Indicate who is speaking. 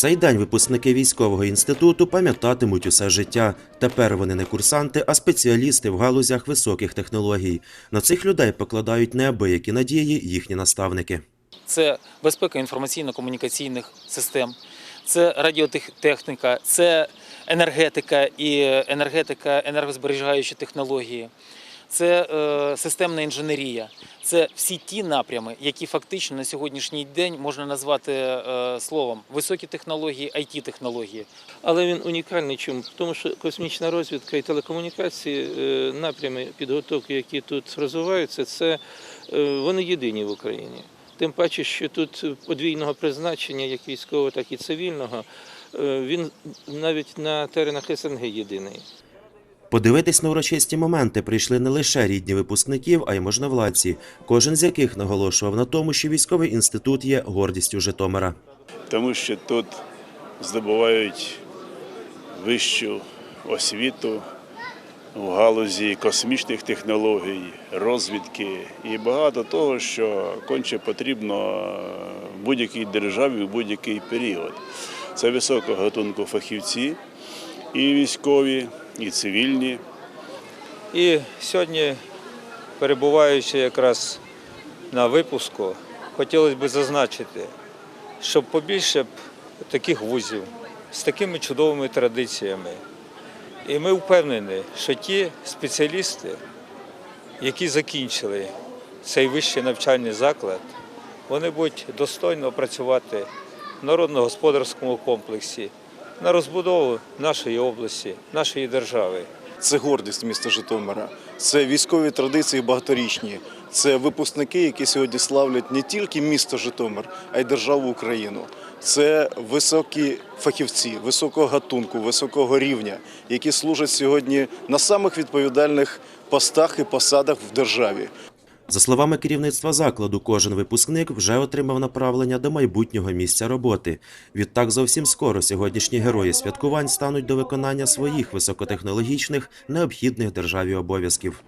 Speaker 1: Цей день випускники військового інституту пам'ятатимуть усе життя. Тепер вони не курсанти, а спеціалісти в галузях високих технологій. На цих людей покладають неабиякі надії їхні наставники.
Speaker 2: це безпека інформаційно-комунікаційних систем, це радіотехніка, це енергетика і енергетика, енергозберігаючі технології, це е, системна інженерія. Це всі ті напрями, які фактично на сьогоднішній день можна назвати е, словом високі технології, it технології
Speaker 3: Але він унікальний чому? Тому що космічна розвідка і телекомунікації, е, напрями підготовки, які тут розвиваються, це е, вони єдині в Україні. Тим паче, що тут подвійного призначення, як військового, так і цивільного, е, він навіть на теренах СНГ єдиний.
Speaker 1: Подивитись на урочисті моменти прийшли не лише рідні випускників, а й можновладці, кожен з яких наголошував на тому, що військовий інститут є гордістю Житомира.
Speaker 4: тому що тут здобувають вищу освіту в галузі космічних технологій, розвідки і багато того, що конче потрібно в будь-якій державі в будь-який період. Це високого гатунку фахівці, і військові, і цивільні.
Speaker 5: І сьогодні, перебуваючи якраз на випуску, хотілося б зазначити, щоб побільше б таких вузів з такими чудовими традиціями. І ми впевнені, що ті спеціалісти, які закінчили цей вищий навчальний заклад, вони будуть достойно працювати в народно-господарському комплексі на розбудову нашої області, нашої держави.
Speaker 6: Це гордість міста Житомира, це військові традиції багаторічні, це випускники, які сьогодні славлять не тільки місто Житомир, а й державу Україну. Це високі фахівці, високого гатунку, високого рівня, які служать сьогодні на самих відповідальних постах і посадах в державі.
Speaker 1: За словами керівництва закладу, кожен випускник вже отримав направлення до майбутнього місця роботи. Відтак, зовсім скоро сьогоднішні герої святкувань стануть до виконання своїх високотехнологічних необхідних державі обов'язків.